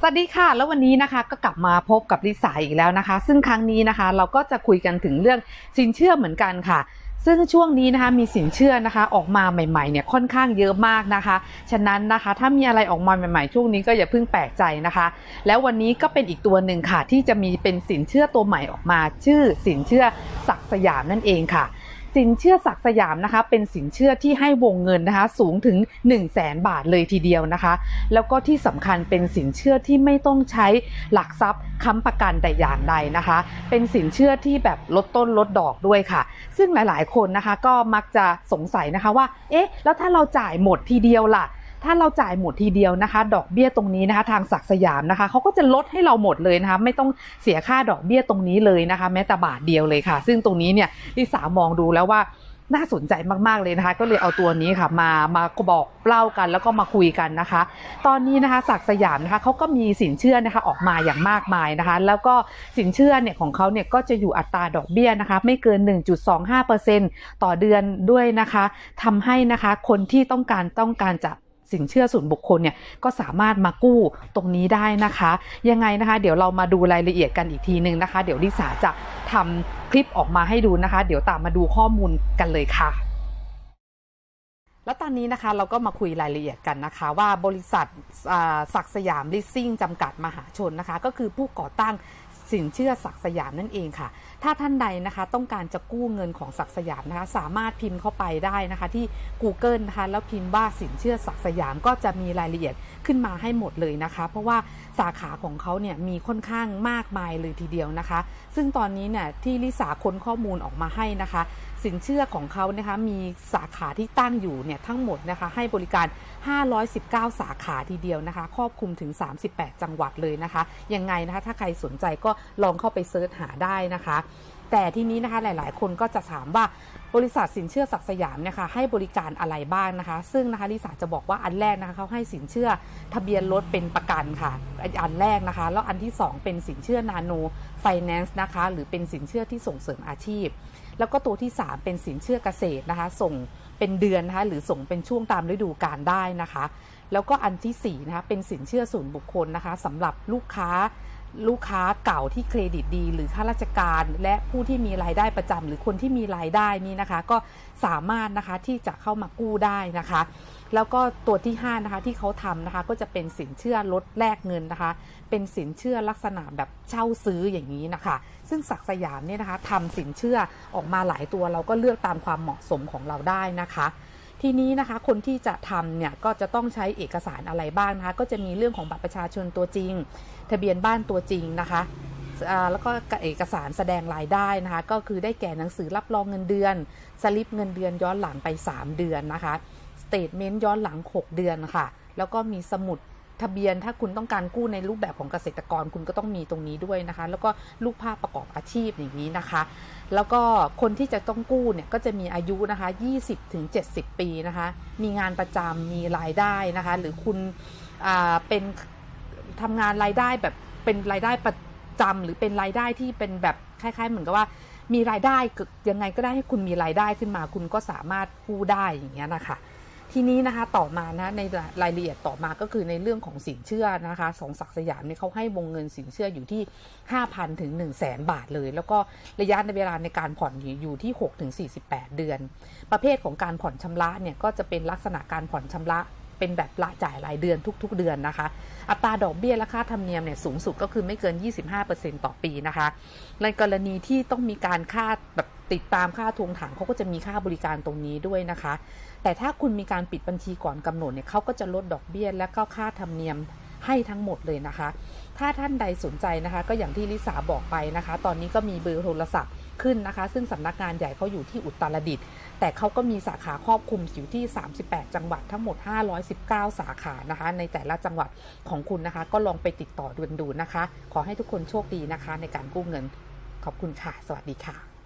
สวัสดีค่ะ แล้ววันนี้นะคะก็กลับมาพบกับลิสาอีกแล้วนะคะ ซึ่งครั้งนี้นะคะเราก็จะคุยกันถึงเรื่องสินเชื่อเหมือนกันค่ะ ซึ่งช่วงนี้นะคะมีสินเชื่อนะคะออกมาใหม่ๆเนี่ยค่อนข้างเยอะมากนะคะ ฉะนั้นนะคะถ้ามีอะไรออกมาใหม่ๆ ช่วงนี้ก็อย่าเพิ่งแปลกใจนะคะ แล้ววันนี้ก็เป็นอีกตัวหนึ่งค่ะ ที่จะมีเป็นสินเชื่อตัวใหม่ออกมา ชื่อสินเชื่อศักสยามนั่นเองค่ะ สินเชื่อศักสยามนะคะ เป็นสินเชื่อที่ให้วงเงินนะคะ สูงถึง 1 0 0 0 0แสนบาทเลยทีเดียวนะคะ แล้วก็ที่สำคัญเป็นสินเชื่อที่ไม่ต้องใช้หลักทรัพย์ค้ำประกันแต่อย่างใดนะคะ เป็นสินเชื่อที่แบบลดต้นลดดอกด้วยค่ะ ซึ่งหลายๆ คนนะคะก็มักจะสงสัยนะคะว่า เอ๊ะ แล้วถ้าเราจ่ายหมดทีเดียวล่ะ ถ้าเราจ่ายหมดทีเดียวนะคะ ดอกเบี้ยตรงนี้นะคะ ทางศักสยามนะคะเขาก็จะลดให้เราหมดเลยนะคะ ไม่ต้องเสียค่าดอกเบี้ยตรงนี้เลยนะคะ แม้แต่บาทเดียวเลยค่ะ ซึ่งตรงนี้เนี่ยลิสามองดูแล้วว่าน่าสนใจมากๆเลยนะคะ ก็เลยเอาตัวนี้ค่ะมามาบอกเล่ากันแล้วก็มาคุยกันนะคะ ตอนนี้นะคะศักสยามนะคะเขาก็มีสินเชื่อนะคะออกมาอย่างมากมายนะคะ แล้วก็สินเชื่อเนี่ยของเขาเนี่ยก็จะอยู่อัตราดอกเบี้ยนะคะ ไม่เกิน 1.25%ต่อเดือนด้วยนะคะทำให้นะคะคนที่ต้องการต้องการจะ สินเชื่อส่วนบุคคลเนี่ยก็สามารถมากู้ตรงนี้ได้นะคะ ยังไงนะคะ เดี๋ยวเรามาดูรายละเอียดกันอีกทีหนึ่งนะคะ เดี๋ยวลิสาจะทำคลิปออกมาให้ดูนะคะ เดี๋ยวตามมาดูข้อมูลกันเลยค่ะ แล้วตอนนี้นะคะเราก็มาคุยรายละเอียดกันนะคะ ว่าบริษัทศักสยามลิสซิ่งจำกัดมหาชนนะคะ ก็คือผู้ก่อตั้งสินเชื่อศักสยามนั่นเองค่ะ ถ้าท่านใดนะคะต้องการจะกู้เงินของศักสยามนะคะ สามารถพิมพ์เข้าไปได้นะคะที่ Google นะคะแล้วพิมพ์ว่าสินเชื่อศักสยามก็จะมีรายละเอียดขึ้นมาให้หมดเลยนะคะ เพราะว่าสาขาของเขาเนี่ยมีค่อนข้างมากมายเลยทีเดียวนะคะ ซึ่งตอนนี้เนี่ยที่ลิสาค้นข้อมูลออกมาให้นะคะ สินเชื่อของเขานะคะมีสาขาที่ตั้งอยู่เนี่ยทั้งหมดนะคะให้บริการ 519 สาขาทีเดียวนะคะ ครอบคลุมถึง 38 จังหวัดเลยนะคะ ยังไงนะคะถ้าใครสนใจก็ลองเข้าไปเซิร์ชหาได้นะคะ แต่ทีนี้นะคะหลาย ๆ คนก็จะถามว่าบริษัทสินเชื่อศักสยามเนี่ยค่ะให้บริการอะไรบ้างนะคะ ซึ่งนะคะลิสาจะบอกว่าอันแรกนะคะเขาให้สินเชื่อทะเบียนรถเป็นประกันค่ะ อันแรกนะคะ แล้วอันที่สองเป็นสินเชื่อนาโนไฟแนนซ์นะคะหรือเป็นสินเชื่อที่ส่งเสริมอาชีพ แล้วก็ตัวที่ 3 เป็นสินเชื่อเกษตรนะคะ ส่งเป็นเดือนนะคะหรือส่งเป็นช่วงตามฤดูกาลได้นะคะ แล้วก็อันที่4นะคะเป็นสินเชื่อส่วนบุคคลนะคะสำหรับลูกค้า ลูกค้าเก่าที่เครดิตดี หรือข้าราชการและผู้ที่มีรายได้ประจำหรือคนที่มีรายได้นี่นะคะ ก็สามารถนะคะที่จะเข้ามากู้ได้นะคะ แล้วก็ตัวที่5นะคะที่เขาทำนะคะ ก็จะเป็นสินเชื่อลดแลกเงินนะคะ เป็นสินเชื่อลักษณะแบบเช่าซื้ออย่างนี้นะคะ ซึ่งศักสยามเนี่ยนะคะทำสินเชื่อออกมาหลายตัวเราก็เลือกตามความเหมาะสมของเราได้นะคะ ทีนี้นะคะคนที่จะทำเนี่ยก็จะต้องใช้เอกสารอะไรบ้างนะคะ ก็จะมีเรื่องของบัตรประชาชนตัวจริง ทะเบียนบ้านตัวจริงนะคะแล้วก็เอกสารแสดงรายได้นะคะ ก็คือได้แก่หนังสือรับรองเงินเดือน สลิปเงินเดือนย้อนหลังไป 3 เดือนนะคะสเตทเมนต์ย้อนหลัง 6 เดือนค่ะ แล้วก็มีสมุด ทะเบียนถ้าคุณต้องการกู้ในรูปแบบของเกษตรกรคุณก็ต้องมีตรงนี้ด้วยนะคะ แล้วก็ลูกภาพประกอบอาชีพอย่างนี้นะคะ แล้วก็คนที่จะต้องกู้เนี่ยก็จะมีอายุนะคะ 20ถึง70 ปีนะคะ มีงานประจำมีรายได้นะคะ หรือคุณเป็นทำงานรายได้แบบเป็นรายได้ประจำหรือเป็นรายได้ที่เป็นแบบคล้ายๆ เหมือนกับว่ามีรายได้ยังไงก็ได้ให้คุณมีรายได้ขึ้นมา คุณก็สามารถกู้ได้อย่างเงี้ยนะคะ ทีนี้นะคะต่อมานะในรายละเอียดต่อมาก็คือในเรื่องของสินเชื่อนะคะสองศักสยามเนี่ยเขาให้วงเงินสินเชื่ออยู่ที่ 5,000 ถึง 1 0 0 0 0แสนบาทเลย แล้วก็ระยะในเวลาในการผ่อนอยู่ที่ 6 ถึง 48 เดือน ประเภทของการผ่อนชำระเนี่ยก็จะเป็นลักษณะการผ่อนชำระ เป็นแบบรายจ่ายรายเดือนทุก ๆ เดือนนะคะ อัตราดอกเบี้ยและค่าธรรมเนียมเนี่ยสูงสุดก็คือไม่เกิน 25%ต่อปีนะคะ ในกรณีที่ต้องมีการค่าแบบติดตามค่าทวงถามเขาก็จะมีค่าบริการตรงนี้ด้วยนะคะ แต่ถ้าคุณมีการปิดบัญชีก่อนกำหนดเนี่ยเขาก็จะลดดอกเบี้ยและก็ค่าธรรมเนียม ให้ทั้งหมดเลยนะคะ ถ้าท่านใดสนใจนะคะ ก็อย่างที่ลิสาบอกไปนะคะ ตอนนี้ก็มีเบอร์โทรศัพท์ขึ้นนะคะ ซึ่งสำนักงานใหญ่เขาอยู่ที่อุตรดิตถ์แต่เขาก็มีสาขาครอบคลุมอยู่ที่ 38 จังหวัดทั้งหมด 519 สาขานะคะ ในแต่ละจังหวัดของคุณนะคะ ก็ลองไปติดต่อดูดูนะคะ ขอให้ทุกคนโชคดีนะคะ ในการกู้เงิน ขอบคุณค่ะ สวัสดีค่ะ